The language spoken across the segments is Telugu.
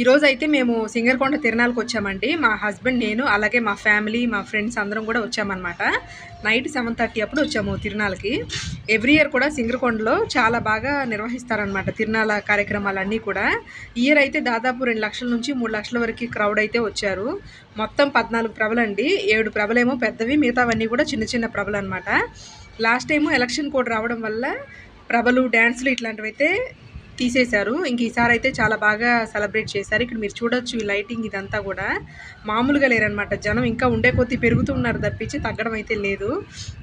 ఈరోజు అయితే మేము సింగర్కొండ తిరణాలకు వచ్చామండి. మా హస్బెండ్ నేను అలాగే మా ఫ్యామిలీ మా ఫ్రెండ్స్ అందరం కూడా వచ్చామన్నమాట. నైట్ సెవెన్ థర్టీ అప్పుడు వచ్చాము తిరునాళ్ళకి. ఎవ్రీ ఇయర్ కూడా సింగరకొండలో చాలా బాగా నిర్వహిస్తారనమాట తిరునాళ్ళ కార్యక్రమాలన్నీ కూడా. ఇయర్ అయితే దాదాపు రెండు లక్షల నుంచి మూడు లక్షల వరకు క్రౌడ్ అయితే వచ్చారు. మొత్తం పద్నాలుగు ప్రభలండి ఏడు ప్రభలేమో పెద్దవి మిగతావన్నీ కూడా చిన్న చిన్న ప్రభలు అనమాట లాస్ట్ టైము ఎలక్షన్ కోడ్ రావడం వల్ల ప్రభలు డ్యాన్సులు ఇట్లాంటివైతే తీసేశారు. ఇంక ఈసారి అయితే చాలా బాగా సెలబ్రేట్ చేశారు. ఇక్కడ మీరు చూడొచ్చు ఈ లైటింగ్ ఇదంతా కూడా. మామూలుగా లేరనమాట జనం. ఇంకా ఉండే కొద్దీ పెరుగుతున్నారు తప్పించి తగ్గడం అయితే లేదు.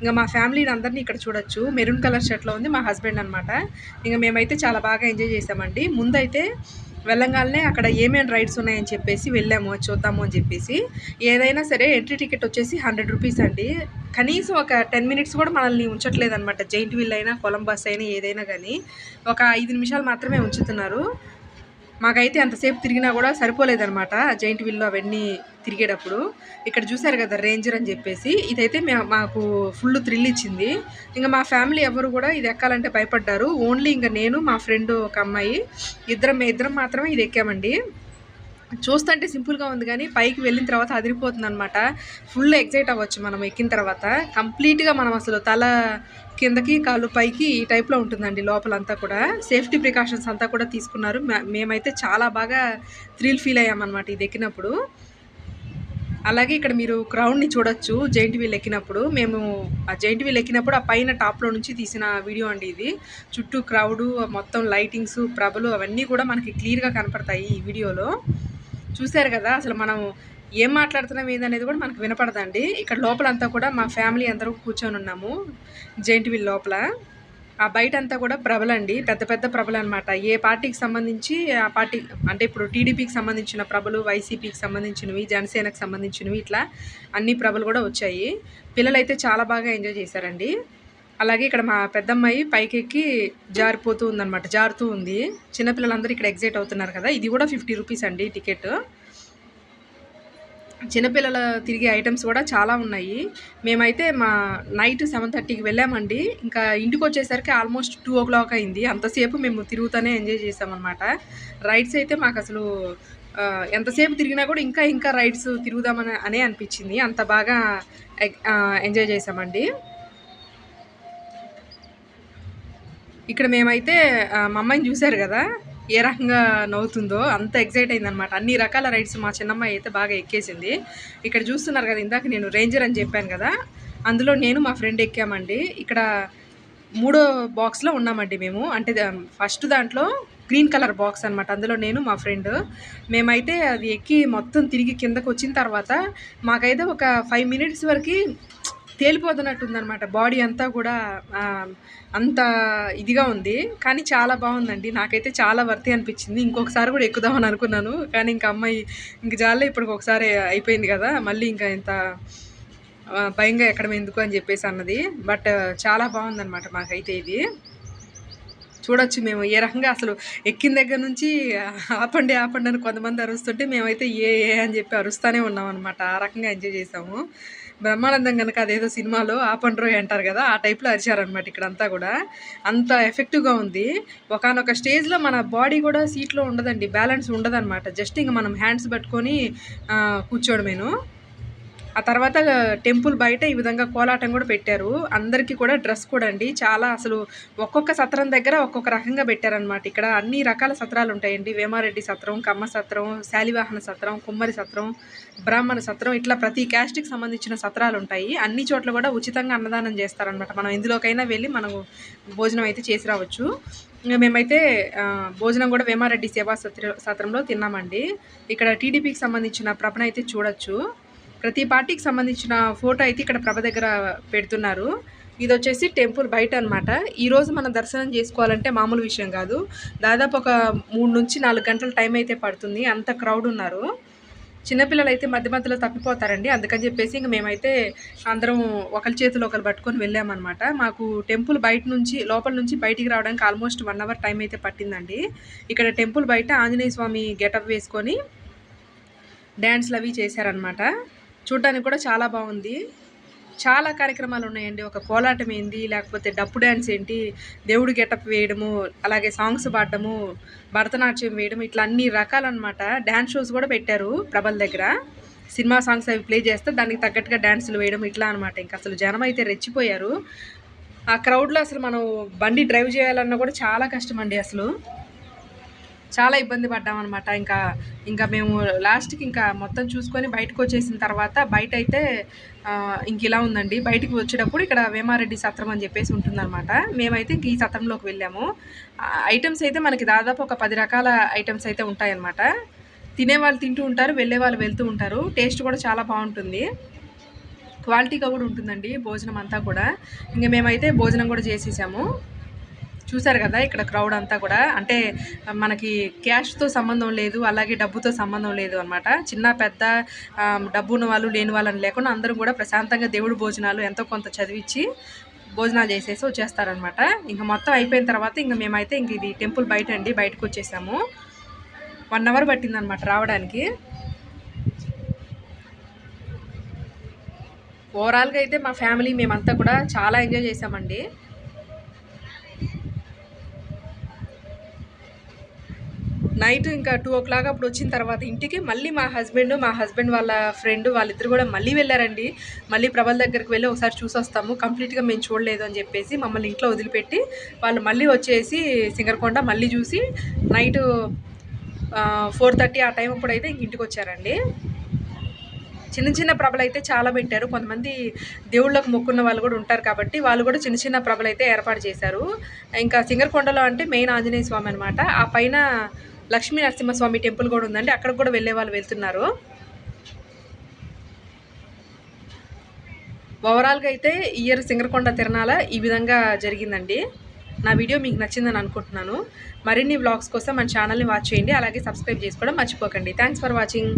ఇంకా మా ఫ్యామిలీని అందరినీ ఇక్కడ చూడొచ్చు. మెరూన్ కలర్ షర్ట్లో ఉంది మా హస్బెండ్ అనమాట ఇంకా మేమైతే చాలా బాగా ఎంజాయ్ చేసామండి ముందైతే వెళ్ళంగానే అక్కడ ఏమేమి రైడ్స్ ఉన్నాయని చెప్పేసి వెళ్ళాము చూద్దాము అని చెప్పేసి. ఏదైనా సరే ఎంట్రీ టికెట్ వచ్చేసి హండ్రెడ్ రూపీస్ అండి. కనీసం ఒక టెన్ మినిట్స్ కూడా మనల్ని ఉంచట్లేదు అనమాట జైంట్ వీల్ అయినా కొలంబస్ అయినా ఏదైనా కానీ ఒక ఐదు నిమిషాలు మాత్రమే ఉంచుతున్నారు. మాకైతే అంతసేపు తిరిగినా కూడా సరిపోలేదనమాట జైంట్ వీల్లో అవన్నీ తిరిగేటప్పుడు ఇక్కడ చూసారు కదా రేంజర్ అని చెప్పేసి. ఇదైతే మాకు ఫుల్ థ్రిల్ ఇచ్చింది. ఇంకా మా ఫ్యామిలీ ఎవరు కూడా ఇది ఎక్కాలంటే భయపడ్డారు. ఓన్లీ ఇంకా నేను మా ఫ్రెండ్ ఒక అమ్మాయి. ఇద్దరం ఇద్దరం మాత్రమే ఇది ఎక్కామండి. చూస్తుంటే సింపుల్గా ఉంది కానీ పైకి వెళ్ళిన తర్వాత అదిరిపోతుంది అనమాట ఫుల్ ఎగ్జైట్ అవ్వచ్చు మనం ఎక్కిన తర్వాత. కంప్లీట్గా మనం అసలు తల కిందకి కాళ్ళు పైకి ఈ టైప్లో ఉంటుందండి లోపలంతా కూడా. సేఫ్టీ ప్రికాషన్స్ అంతా కూడా తీసుకున్నారు. మే- మేమైతే చాలా బాగా థ్రిల్ ఫీల్ అయ్యామన్నమాట ఇది ఎక్కినప్పుడు. అలాగే ఇక్కడ మీరు క్రౌడ్ని చూడొచ్చు జైంట్ వీల్ ఎక్కినప్పుడు. మేము ఆ జైంట్ వీల్ ఎక్కినప్పుడు ఆ పైన టాప్లో నుంచి తీసిన వీడియో అండి ఇది. చుట్టూ క్రౌడు మొత్తం లైటింగ్స్ ప్రభలు అవన్నీ కూడా మనకి క్లియర్గా కనపడతాయి ఈ వీడియోలో చూశారు కదా అసలు మనం ఏం మాట్లాడుతున్నాం ఏదనేది కూడా మనకు వినపడదండి. ఇక్కడ లోపలంతా కూడా మా ఫ్యామిలీ అందరూ కూర్చొని ఉన్నాము జైంట్ వీల్ లోపల. ఆ బయట అంతా కూడా ప్రభలండి. పెద్ద పెద్ద ప్రభలు అనమాట ఏ పార్టీకి సంబంధించి ఆ పార్టీ అంటే ఇప్పుడు టీడీపీకి సంబంధించిన ప్రభలు వైసీపీకి సంబంధించినవి జనసేనకు సంబంధించినవి ఇట్లా అన్ని ప్రభలు కూడా వచ్చాయి. పిల్లలైతే చాలా బాగా ఎంజాయ్ చేశారండి. అలాగే ఇక్కడ మా పెద్దమ్మాయి పైకి ఎక్కి జారిపోతూ ఉందన్నమాట జారుతూ ఉంది. చిన్నపిల్లలందరూ ఇక్కడ ఎగ్జైట్ అవుతున్నారు కదా. ఇది కూడా ఫిఫ్టీ రూపీస్ అండి టికెట్. చిన్నపిల్లల తిరిగే ఐటమ్స్ కూడా చాలా ఉన్నాయి. మేమైతే మా నైట్ సెవెన్ థర్టీకి వెళ్ళామండి. ఇంకా ఇంటికి వచ్చేసరికి ఆల్మోస్ట్ టూ ఓ క్లాక్ అయింది. అంతసేపు మేము తిరుగుతూనే ఎంజాయ్ చేసామన్నమాట. రైడ్స్ అయితే మాకు అసలు ఎంతసేపు తిరిగినా కూడా ఇంకా ఇంకా రైడ్స్ తిరుగుదామని అనే అనిపించింది. అంత బాగా ఎగ్- ఎంజాయ్ చేసామండి. ఇక్కడ మేమైతే మా అమ్మాయిని చూశారు కదా? ఏ రకంగా నవ్వుతుందో అంత ఎక్సైట్ అయిందనమాట అన్ని రకాల రైడ్స్ మా చిన్నమ్మాయి అయితే బాగా ఎక్కేసింది. ఇక్కడ చూస్తున్నారు కదా ఇందాక నేను రేంజర్ అని చెప్పాను కదా అందులో నేను మా ఫ్రెండ్ ఎక్కామండి. ఇక్కడ మూడో బాక్స్లో ఉన్నామండి మేము. అంటే దా- ఫస్ట్ దాంట్లో గ్రీన్ కలర్ బాక్స్ అనమాట అందులో నేను మా ఫ్రెండ్ మేమైతే అది ఎక్కి మొత్తం తిరిగి కిందకు వచ్చిన తర్వాత మాకైతే ఒక ఫైవ్ మినిట్స్ వరకు తేలిపోతున్నట్టుందనమాట బాడీ అంతా కూడా అంత ఇదిగా ఉంది. కానీ చాలా బాగుందండి. నాకైతే చాలా వర్తి అనిపించింది. ఇంకొకసారి కూడా ఎక్కుదామని అనుకున్నాను. కానీ ఇంకా అమ్మాయి ఇంక జాలే ఇప్పటికి ఒకసారి అయిపోయింది కదా. మళ్ళీ ఇంకా ఇంత భయంగా ఎక్కడ ఎందుకు అని చెప్పేసి అన్నది. బట్ చాలా బాగుందనమాట మాకైతే ఇది. చూడొచ్చు మేము ఏ రకంగా అసలు ఎక్కిన దగ్గర నుంచి ఆపండి ఆపండి అని కొంతమంది అరుస్తుంటే మేమైతే ఏ ఏ అని చెప్పి అరుస్తూనే ఉన్నాం అనమాట ఆ రకంగా ఎంజాయ్ చేసాము. బ్రహ్మానందం కనుక అదేదో సినిమాలో ఆపండి రోయ్ అంటారు కదా ఆ టైప్లో అరిచారనమాట ఇక్కడంతా కూడా. అంత ఎఫెక్టివ్గా ఉంది. ఒకనొక స్టేజ్లో మన బాడీ కూడా సీట్లో ఉండదండి బ్యాలెన్స్ ఉండదన్నమాట. జస్ట్ ఇంకా మనం హ్యాండ్స్ పట్టుకొని కూర్చోవడమేను ఆ తర్వాత టెంపుల్ బయట ఈ విధంగా కోలాటం కూడా పెట్టారు. అందరికీ కూడా డ్రెస్ కూడా అండి. చాలా అసలు ఒక్కొక్క సత్రం దగ్గర ఒక్కొక్క రకంగా పెట్టారనమాట ఇక్కడ అన్ని రకాల సత్రాలు ఉంటాయండి. వేమారెడ్డి సత్రం కమ్మ సత్రం శాలివాహన సత్రం కుమ్మరి సత్రం బ్రాహ్మణ సత్రం ఇట్లా ప్రతి క్యాస్ట్కి సంబంధించిన సత్రాలు ఉంటాయి. అన్ని చోట్ల కూడా ఉచితంగా అన్నదానం చేస్తారనమాట మనం ఎందులోకైనా వెళ్ళి మనం భోజనం అయితే చేసి రావచ్చు. మేమైతే భోజనం కూడా వేమారెడ్డి సేవా సత్ర సత్రంలో తిన్నామండి. ఇక్కడ టీడీపీకి సంబంధించిన ప్రభన అయితే చూడొచ్చు. ప్రతి పార్టీకి సంబంధించిన ఫోటో అయితే ఇక్కడ ప్రభ దగ్గర పెడుతున్నారు. ఇది వచ్చేసి టెంపుల్ బయట అనమాట ఈరోజు మనం దర్శనం చేసుకోవాలంటే మామూలు విషయం కాదు. దాదాపు ఒక మూడు నుంచి నాలుగు గంటల టైం అయితే పడుతుంది. అంత క్రౌడ్ ఉన్నారు. చిన్నపిల్లలు అయితే మధ్య మధ్యలో తప్పిపోతారండి. అందుకని చెప్పేసి ఇంక మేమైతే అందరం ఒకరి చేతులు ఒకరు పట్టుకొని వెళ్ళామన్నమాట మాకు టెంపుల్ బయట నుంచి లోపల నుంచి బయటికి రావడానికి ఆల్మోస్ట్ వన్ అవర్ టైం అయితే పట్టిందండి. ఇక్కడ టెంపుల్ బయట ఆంజనేయ స్వామి గెటప్ వేసుకొని డ్యాన్స్లు అవి చేశారనమాట చూడడానికి కూడా చాలా బాగుంది. చాలా కార్యక్రమాలు ఉన్నాయండి. ఒక కోలాటం ఏంది లేకపోతే డప్పు డ్యాన్స్ ఏంటి దేవుడు గెటప్ వేయడము అలాగే సాంగ్స్ పాడడము భరతనాట్యం వేయడం ఇట్లా అన్ని రకాలన్నమాట. డ్యాన్స్ షోస్ కూడా పెట్టారు ప్రభల దగ్గర. సినిమా సాంగ్స్ అవి ప్లే చేస్తే దానికి తగ్గట్టుగా డ్యాన్సులు వేయడం ఇట్లా అనమాట ఇంకా అసలు జనం అయితే రెచ్చిపోయారు. ఆ క్రౌడ్లో అసలు మనం బండి డ్రైవ్ చేయాలన్నా కూడా చాలా కష్టం అండి అసలు. చాలా ఇబ్బంది పడ్డామన్నమాట ఇంకా ఇంకా మేము లాస్ట్కి ఇంకా మొత్తం చూసుకొని బయటకు వచ్చేసిన తర్వాత బయట అయితే ఇంక ఇలా ఉందండి. బయటికి వచ్చేటప్పుడు ఇక్కడ వేమారెడ్డి సత్రం అని చెప్పేసి ఉంటుందన్నమాట. మేమైతే ఇంక ఈ సత్రంలోకి వెళ్ళాము. ఐటమ్స్ అయితే మనకి దాదాపు ఒక పది రకాల ఐటమ్స్ అయితే ఉంటాయన్నమాట. తినేవాళ్ళు తింటూ ఉంటారు వెళ్ళే వాళ్ళు వెళ్తూ ఉంటారు. టేస్ట్ కూడా చాలా బాగుంటుంది. క్వాలిటీగా కూడా ఉంటుందండి భోజనం అంతా కూడా. ఇంకా మేమైతే భోజనం కూడా చేసేసాము. చూసారు కదా ఇక్కడ క్రౌడ్ అంతా కూడా. అంటే మనకి క్యాష్తో సంబంధం లేదు అలాగే డబ్బుతో సంబంధం లేదు అనమాట చిన్న పెద్ద ఆ, డబ్బు ఉన్న వాళ్ళు లేని వాళ్ళని లేకుండా అందరూ కూడా ప్రశాంతంగా దేవుడు భోజనాలు ఎంతో కొంత చదివించి భోజనాలు చేసేసి వచ్చేస్తారనమాట ఇంకా మొత్తం అయిపోయిన తర్వాత ఇంకా మేమైతే ఇంక ఇది టెంపుల్ బయట అండి బయటకు వచ్చేసాము. వన్ అవర్ పట్టిందనమాట రావడానికి. ఓవరాల్గా అయితే మా ఫ్యామిలీ మేమంతా కూడా చాలా ఎంజాయ్ చేసామండి. నైట్ ఇంకా టూ ఓ క్లాక్ అప్పుడు వచ్చిన తర్వాత ఇంటికి మళ్ళీ మా హస్బెండ్ మా హస్బెండ్ వాళ్ళ ఫ్రెండ్ వాళ్ళిద్దరు కూడా మళ్ళీ వెళ్ళారండి. మళ్ళీ ప్రభల దగ్గరికి వెళ్ళి ఒకసారి చూసి వస్తాము కంప్లీట్గా మేము చూడలేదు అని చెప్పేసి మమ్మల్ని ఇంట్లో వదిలిపెట్టి వాళ్ళు మళ్ళీ వచ్చేసి సింగర్కొండ మళ్ళీ చూసి నైట్ ఫోర్ థర్టీ ఆ టైం అప్పుడైతే ఇంక ఇంటికి వచ్చారండి. చిన్న చిన్న ప్రభలు అయితే చాలా పెట్టారు. కొంతమంది దేవుళ్ళకు మొక్కున్న వాళ్ళు కూడా ఉంటారు కాబట్టి వాళ్ళు కూడా చిన్న చిన్న ప్రభలు అయితే ఏర్పాటు చేశారు. ఇంకా సింగర్కొండలో అంటే మెయిన్ ఆంజనేయ స్వామి అనమాట ఆ పైన లక్ష్మీ నరసింహస్వామి టెంపుల్ కూడా ఉందండి. అక్కడికి కూడా వెళ్ళే వాళ్ళు వెళ్తున్నారు. ఓవరాల్గా అయితే ఇయర్ సింగరకొండ తిరణాల ఈ విధంగా జరిగిందండి. నా వీడియో మీకు నచ్చిందని అనుకుంటున్నాను. మరిన్ని వ్లాగ్స్ కోసం మన ఛానల్ని వాచ్ చేయండి. అలాగే సబ్స్క్రైబ్ చేసుకోవడం మర్చిపోకండి. Thanks for watching.